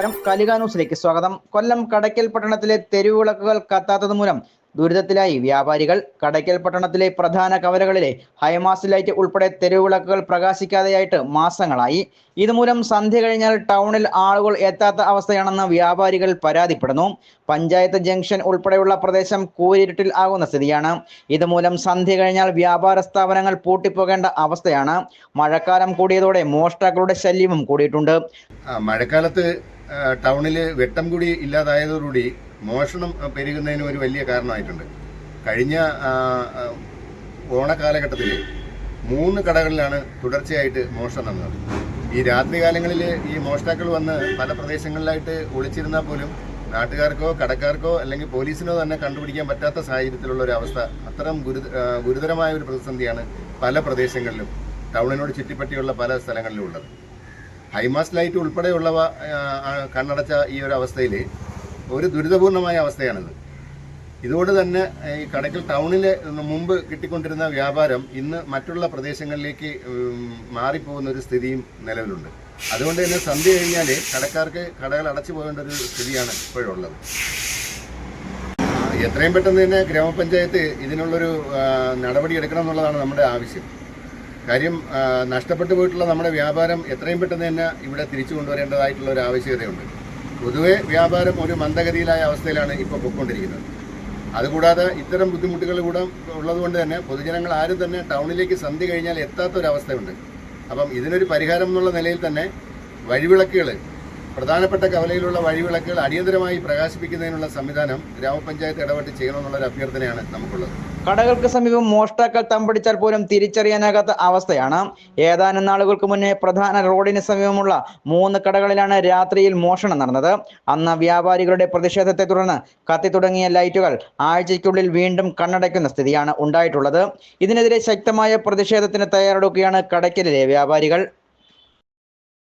നമസ്കാരം. കലിക ന്യൂസിലേക്ക് സ്വാഗതം. കൊല്ലം കടയ്ക്കൽ പട്ടണത്തിലെ തെരുവിളക്കുകൾ കത്താത്തത് മൂലം ദുരിതത്തിലായി. വ്യാപാരികൾ കടയ്ക്കൽ പട്ടണത്തിലെ പ്രധാന കവലകളിലെ ഹൈമാസ് ലൈറ്റ് ഉൾപ്പെടെ തെരുവിളക്കുകൾ പ്രകാശിക്കാതെയായിട്ട് മാസങ്ങളായി. ഇതുമൂലം സന്ധ്യ കഴിഞ്ഞാൽ ടൗണിൽ ആളുകൾ എത്താത്ത അവസ്ഥയാണെന്ന് വ്യാപാരികൾ പരാതിപ്പെടുന്നു. പഞ്ചായത്ത് ജംഗ്ഷൻ ഉൾപ്പെടെയുള്ള പ്രദേശം കൂരിരുട്ടിൽ ആകുന്ന സ്ഥിതിയാണ്. ഇതുമൂലം സന്ധ്യ കഴിഞ്ഞാൽ വ്യാപാര സ്ഥാപനങ്ങൾ പൂട്ടിപ്പോകേണ്ട അവസ്ഥയാണ്. മഴക്കാലം കൂടിയതോടെ മോഷ്ടാക്കളുടെ ശല്യവും കൂടിയിട്ടുണ്ട്. മഴക്കാലത്ത് ടൗണിൽ വെട്ടം കൂടി ഇല്ലാതായതോടുകൂടി മോഷണം പെരുകുന്നതിന് ഒരു വലിയ കാരണമായിട്ടുണ്ട്. കഴിഞ്ഞ ഓണക്കാലഘട്ടത്തിൽ മൂന്ന് കടകളിലാണ് തുടർച്ചയായിട്ട് മോഷണം നടന്നത്. ഈ രാത്രികാലങ്ങളിൽ ഈ മോഷ്ടാക്കൾ വന്ന് പല പ്രദേശങ്ങളിലായിട്ട് ഒളിച്ചിരുന്നാൽ പോലും നാട്ടുകാർക്കോ കടക്കാർക്കോ അല്ലെങ്കിൽ പോലീസിനോ തന്നെ കണ്ടുപിടിക്കാൻ പറ്റാത്ത സാഹചര്യത്തിലുള്ള ഒരു അവസ്ഥ അത്തരം ഗുരു ഗുരുതരമായ ഒരു പ്രതിസന്ധിയാണ് പല പ്രദേശങ്ങളിലും ടൗണിനോട് ചുറ്റിപ്പറ്റിയുള്ള പല സ്ഥലങ്ങളിലും ഉള്ളത്. ഹൈമാസ് ലൈറ്റ് ഉൾപ്പെടെയുള്ളവ കണ്ണടച്ച ഈ ഒരു അവസ്ഥയിൽ ഒരു ദുരിതപൂർണമായ അവസ്ഥയാണിത്. ഇതുകൊണ്ട് തന്നെ ഈ കടക്കൽ ടൗണിൽ മുമ്പ് കിട്ടിക്കൊണ്ടിരുന്ന വ്യാപാരം ഇന്ന് മറ്റുള്ള പ്രദേശങ്ങളിലേക്ക് മാറിപ്പോകുന്ന ഒരു സ്ഥിതിയും നിലവിലുണ്ട്. അതുകൊണ്ട് തന്നെ സന്ധ്യ കഴിഞ്ഞാൽ കടക്കാർക്ക് കടകൾ അടച്ചു പോകേണ്ട ഒരു സ്ഥിതിയാണ് ഇപ്പോഴുള്ളത്. എത്രയും പെട്ടെന്ന് തന്നെ ഗ്രാമപഞ്ചായത്ത് ഇതിനുള്ളൊരു നടപടി എടുക്കണം എന്നുള്ളതാണ് നമ്മുടെ ആവശ്യം. കാര്യം നഷ്ടപ്പെട്ടു പോയിട്ടുള്ള നമ്മുടെ വ്യാപാരം എത്രയും പെട്ടെന്ന് തന്നെ ഇവിടെ തിരിച്ചു കൊണ്ടുവരേണ്ടതായിട്ടുള്ള ഒരു ആവശ്യകതയുണ്ട്. പൊതുവെ വ്യാപാരം ഒരു മന്ദഗതിയിലായ അവസ്ഥയിലാണ് ഇപ്പോൾ പൊയ്ക്കൊണ്ടിരിക്കുന്നത്. അതുകൂടാതെ ഇത്തരം ബുദ്ധിമുട്ടുകൾ കൂടെ ഉള്ളതുകൊണ്ട് തന്നെ പൊതുജനങ്ങൾ ആരും തന്നെ ടൗണിലേക്ക് സന്ധി കഴിഞ്ഞാൽ എത്താത്ത ഒരു അവസ്ഥയുണ്ട് അപ്പം ഇതിനൊരു പരിഹാരം എന്നുള്ള നിലയിൽ തന്നെ വഴിവിളക്കുകൾ പ്രധാനപ്പെട്ട കവലയിലുള്ള വഴിവിളക്കുകൾ അടിയന്തരമായി പ്രകാശിപ്പിക്കുന്നതിനുള്ള സംവിധാനം ഗ്രാമപഞ്ചായത്ത് ഇടപെട്ട് ചെയ്യണമെന്നുള്ളൊരു അഭ്യർത്ഥനയാണ് നമുക്കുള്ളത്. കടകൾക്ക് സമീപം മോഷ്ടാക്കൾ തമ്പടിച്ചാൽ പോലും തിരിച്ചറിയാനാകാത്ത അവസ്ഥയാണ്. ഏതാനും നാളുകൾക്ക് മുന്നേ പ്രധാന റോഡിന് സമീപമുള്ള മൂന്ന് കടകളിലാണ് രാത്രിയിൽ മോഷണം നടന്നത്. അന്ന് വ്യാപാരികളുടെ പ്രതിഷേധത്തെ തുടർന്ന് കത്തി തുടങ്ങിയ ലൈറ്റുകൾ ആഴ്ചയ്ക്കുള്ളിൽ വീണ്ടും കണ്ണടയ്ക്കുന്ന സ്ഥിതിയാണ് ഉണ്ടായിട്ടുള്ളത്. ഇതിനെതിരെ ശക്തമായ പ്രതിഷേധത്തിന് തയ്യാറെടുക്കുകയാണ് കടയ്ക്കലിലെ വ്യാപാരികൾ.